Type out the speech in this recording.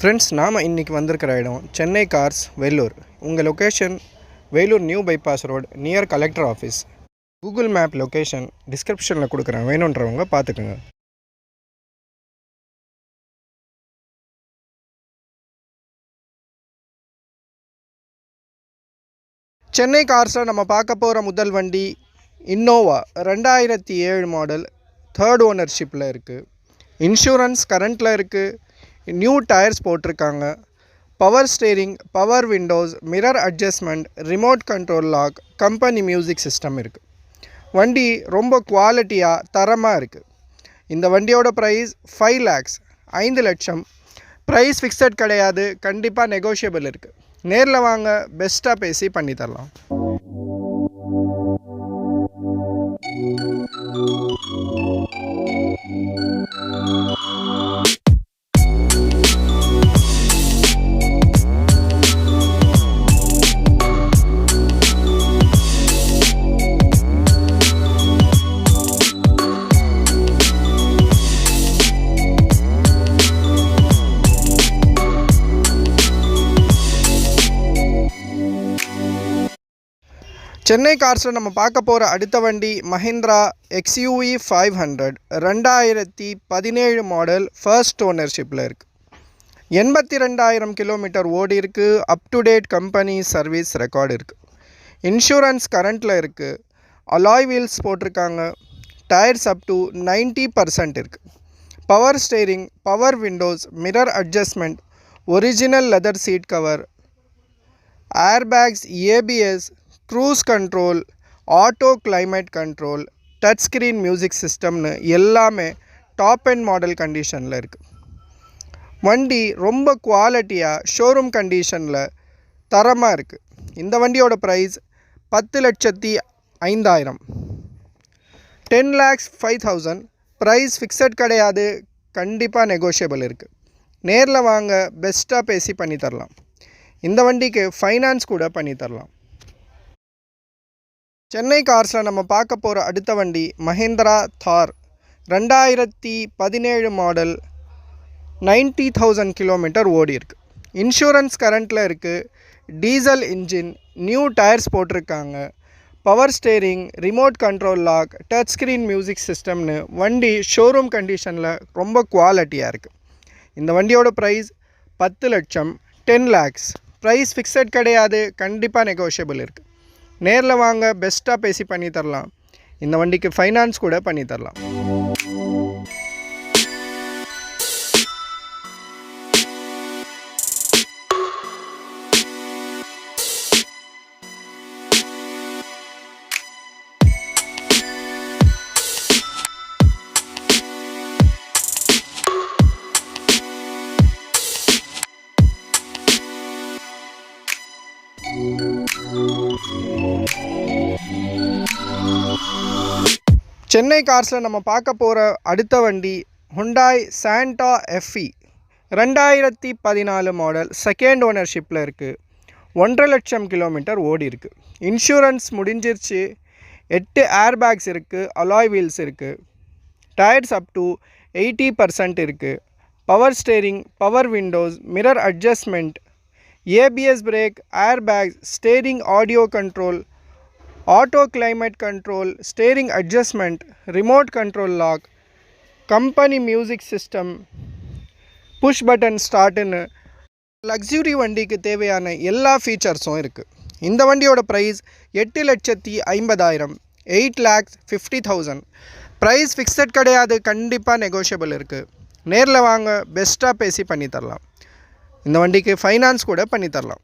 Friends நாம் இன்றைக்கி வந்திருக்கிற இடம் சென்னை கார்ஸ் வேலூர் உங்கள் location Vellore new bypass road near collector office Google map location டிஸ்கிரிப்ஷனில் கொடுக்குறேன். வேணுன்றவங்க பார்த்துக்குங்க. சென்னை கார்ஸில் நம்ம பார்க்க போகிற முதல் வண்டி இன்னோவா ரெண்டாயிரத்தி ஏழு மாடல் தேர்ட் ஓனர்ஷிப்பில் இருக்குது இன்சூரன்ஸ் கரண்ட்டில் இருக்குது நியூ டயர்ஸ் போட்டிருக்காங்க. Power steering power windows mirror adjustment remote control lock company music system இருக்குது வண்டி ரொம்ப குவாலிட்டியாக தரமாக இருக்குது இந்த வண்டியோட ப்ரைஸ் ஃபைவ் லேக்ஸ் ஐந்து லட்சம். ப்ரைஸ் ஃபிக்ஸட் கிடையாது கண்டிப்பாக நெகோஷியபிள் இருக்குது நேரில் வாங்க பெஸ்ட்டாக பேசி பண்ணி சென்னை கார்ஸில் நம்ம பார்க்க போகிற அடுத்த வண்டி மஹிந்திரா எக்ஸ்யூவி ஃபைவ் ஹண்ட்ரட் ரெண்டாயிரத்தி பதினேழு மாடல் ஃபர்ஸ்ட் ஓனர்ஷிப்பில் இருக்குது எண்பத்தி ரெண்டாயிரம் கிலோமீட்டர் ஓடி இருக்குது up to date company service record இருக்குது இன்சூரன்ஸ் கரண்ட்டில் இருக்குது அலாய் வீல்ஸ் போட்டிருக்காங்க. Tyres up to ninety percent இருக்குது power steering power windows mirror adjustment original leather seat cover airbags ABS cruise control auto climate control touch screen music சிஸ்டம்னு எல்லாமே top and model கண்டிஷனில் இருக்குது வண்டி ரொம்ப குவாலிட்டியாக ஷோரூம் கண்டிஷனில் தரமாக இருக்குது இந்த வண்டியோட ப்ரைஸ் பத்து லட்சத்தி ஐந்தாயிரம். Ten lakhs five thousand. Price fixed கிடையாது கண்டிப்பாக நெகோஷியபிள் இருக்குது நேரில் வாங்க பெஸ்ட்டாக பேசி பண்ணி தரலாம். இந்த வண்டிக்கு ஃபைனான்ஸ் கூட பண்ணி தரலாம். சென்னை கார்ஸில் நம்ம பார்க்க போகிற அடுத்த வண்டி மஹேந்திரா தார். ரெண்டாயிரத்தி பதினேழு மாடல் நைன்ட்டி தௌசண்ட் கிலோமீட்டர் ஓடி இருக்கு இன்சூரன்ஸ் கரண்ட்டில் இருக்குது டீசல் இன்ஜின் நியூ டயர்ஸ் போட்டிருக்காங்க. Power steering remote control lock touch screen music சிஸ்டம்னு வண்டி ஷோரூம் கண்டிஷனில் ரொம்ப குவாலிட்டியாக இருக்குது இந்த வண்டியோட ப்ரைஸ் பத்து லட்சம் டென் லேக்ஸ் ப்ரைஸ் ஃபிக்ஸட் கிடையாது கண்டிப்பாக நெகோஷியபிள் இருக்குது நேரில் வாங்க பெஸ்ட்டாக பேசி பண்ணி தரலாம். இந்த வண்டிக்கு ஃபைனான்ஸ் கூட பண்ணி தரலாம். சென்னை கார்ஸில் நம்ம பார்க்க போகிற அடுத்த வண்டி ஹுண்டாய் சாண்டா எஃப்இ ரெண்டாயிரத்தி பதினாலு மாடல் செகண்ட் ஓனர்ஷிப்பில் இருக்குது ஒன்றரை லட்சம் கிலோமீட்டர் ஓடி இருக்குது இன்சூரன்ஸ் முடிஞ்சிருச்சு. எட்டு ஏர் பேக்ஸ் இருக்குது அலாய் வீல்ஸ் இருக்குது tyres up to eighty percent இருக்குது power steering power windows mirror adjustment ABS brake air bags steering audio control auto climate control steering adjustment remote control lock company music system push button ஸ்டார்ட்டுன்னு luxury வண்டிக்கு தேவையான எல்லா ஃபீச்சர்ஸும் இருக்குது இந்த வண்டியோட price எட்டு லட்சத்தி ஐம்பதாயிரம் eight lakhs fifty thousand price fixed கிடையாது கண்டிப்பாக நெகோஷியபிள் இருக்குது நேரில் வாங்க பெஸ்ட்டாக பேசி பண்ணித்தரலாம் இந்த வண்டிக்கு ஃபைனான்ஸ் கூட பண்ணித்தரலாம்